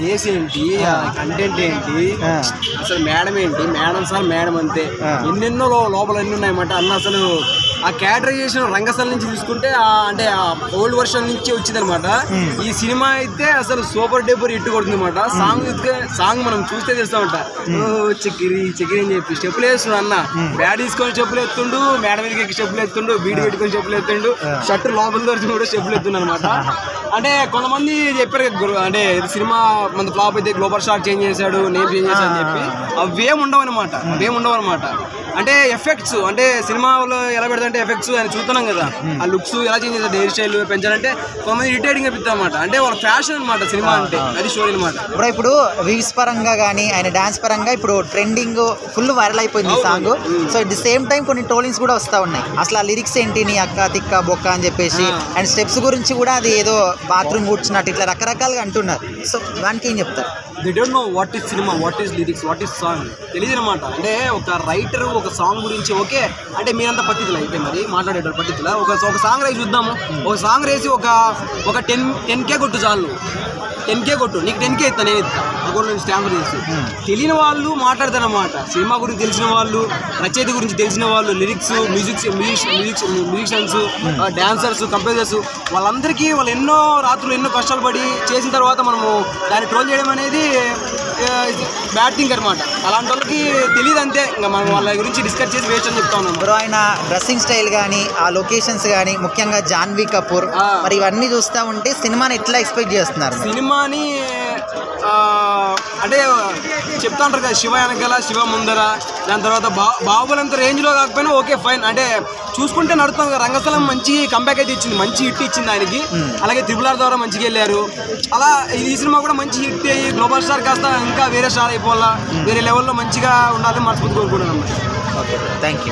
Case ఏంటి? Content ఏంటి. అసలు మేడం ఏంటి? మేడం సార్ మేడం అంతే. ఎన్నెన్నో లోపల ఎన్ని ఉన్నాయన్నమాట? అన్న అసలు ఆ క్యాటరైజేషన్ రంగస్థల నుంచి చూసుకుంటే అంటే ఆ ఓల్డ్ వర్షన్ నుంచి వచ్చిందనమాట ఈ సినిమా అయితే అసలు సూపర్ డేపర్ ఇట్టు కొడుతుంది అనమాట సాంగ్ అయితే సాంగ్ మనం చూస్తే తెలుస్తామంట. ఓ చక్కిరి చక్కిరి అని చెప్పి స్టెప్పులు వేస్తున్నాడు అన్న. బ్యాడ్ తీసుకొని చెప్పులు ఎత్తుండు మేడ మీదకి ఎక్కి చెప్పులు ఎత్తుండు బీడి పెట్టుకొని చెప్పులు ఎత్తుండు షర్ట్ లోపల దొరికి కూడా చెప్పులు ఎత్తుండు అనమాట అంటే కొంతమంది చెప్పారు అంటే సినిమా మన ఫ్లాప్ అయితే గ్లోబల్ షాట్ చేంజ్ చేశాడు నేమ్ చేంజ్ చేశాడు అని చెప్పి. అవేం ఉండవు అనమాట అవేం ఉండవు అనమాట అంటే ఎఫెక్ట్స్ అంటే సినిమాలో ఎలా పెడతారంటే ఎఫెక్ట్స్ అని చూస్తున్నాం కదా. ఆ లుక్స్ ఎలా చేంజ్ చేస్తారు హెయిర్ స్టైల్ పెంచాలంటే కొంతమంది ఇరిటేటింగ్ అనిపిస్తుంది అనమాట అంటే వాళ్ళ ఫ్యాషన్ అనమాట సినిమా అంటే అది స్టోరీ అనమాట బ్రో ఇప్పుడు వ్యూస్ పరంగా కానీ ఆయన డాన్స్ పరంగా ఇప్పుడు ట్రెండింగ్ ఫుల్ వైరల్ అయిపోయింది ఈ song so at the same time కొన్ని ట్రోలింగ్స్ కూడా వస్తూ ఉన్నాయి. అసలు ఆ లిరిక్స్ ఏంటి? నీ అక్క తిక్క బొక్క అని చెప్పేసి. అండ్ స్టెప్స్ గురించి కూడా అది ఏదో బాత్రూమ్ కూర్చున్నట్టు ఇట్లా రకరకాలుగా అంటున్నారు. సో దానికి ఏం చెప్తారు? They don't know what is cinema what is lyrics what is song తెలియదు అనమాట అంటే ఒక రైటర్ ఒక సాంగ్ గురించి ఓకే. అంటే మీరంతా అయితే మరి మాట్లాడేటప్పుడు పట్టితుల ఒక ఒక సాంగ్ రేసి చూద్దాము. ఒక సాంగ్ రేసి ఒక ఒక టెన్ టెన్ కే కొట్టు చాలు. టెన్ కే కొట్టు. నీకు టెన్ కే ఇస్తా నేను ఇస్తా. అక్కడ నేను స్టాంప్ చేసి తెలియని వాళ్ళు మాట్లాడతారన్నమాట. సినిమా గురించి తెలిసిన వాళ్ళు రచయిత గురించి తెలిసిన వాళ్ళు lyrics musics musics musicians dancers composers వాళ్ళందరికీ వాళ్ళు ఎన్నో రాత్రులు ఎన్నో కష్టాలు పడి చేసిన తర్వాత మనము దాన్ని ట్రోల్ చేయడం అనేది బ్యాడ్ థింగ్ అనమాట అలాంటి వాళ్ళకి తెలియదు అంతే. ఇంకా మనం వాళ్ళ గురించి డిస్కస్ చేసి వేస్ట్ అని చెప్తా ఉన్నాం బ్రో ఆయన డ్రెస్సింగ్ స్టైల్ కానీ ఆ లొకేషన్స్ కానీ ముఖ్యంగా జాన్వీ కపూర్. మరి ఇవన్నీ చూస్తూ ఉంటే సినిమాని ఎట్లా ఎక్స్పెక్ట్ చేస్తున్నారు సినిమాని అంటే చెప్తా ఉంటారు కదా శివ వెనకాల శివ ముందర. దాని తర్వాత బా అంత రేంజ్లో కాకపోయినా ఓకే ఫైన్. అంటే చూసుకుంటే నడుస్తాం కదా రంగస్థలం మంచి కంబ్యాక్ అయితే ఇచ్చింది మంచి హిట్ ఇచ్చింది ఆయనకి. అలాగే త్రిపుల్ ఆర్ ద్వారా మంచిగా వెళ్ళారు. అలా ఈ సినిమా కూడా మంచి హిట్ అయ్యి గ్లోబల్ స్టార్ కాస్త ఇంకా వేరే స్టార్ అయిపోవాలా వేరే లెవెల్లో మంచిగా ఉండాలని మనస్ఫూర్తి కోరుకుంటున్నాను ఓకే థ్యాంక్ యూ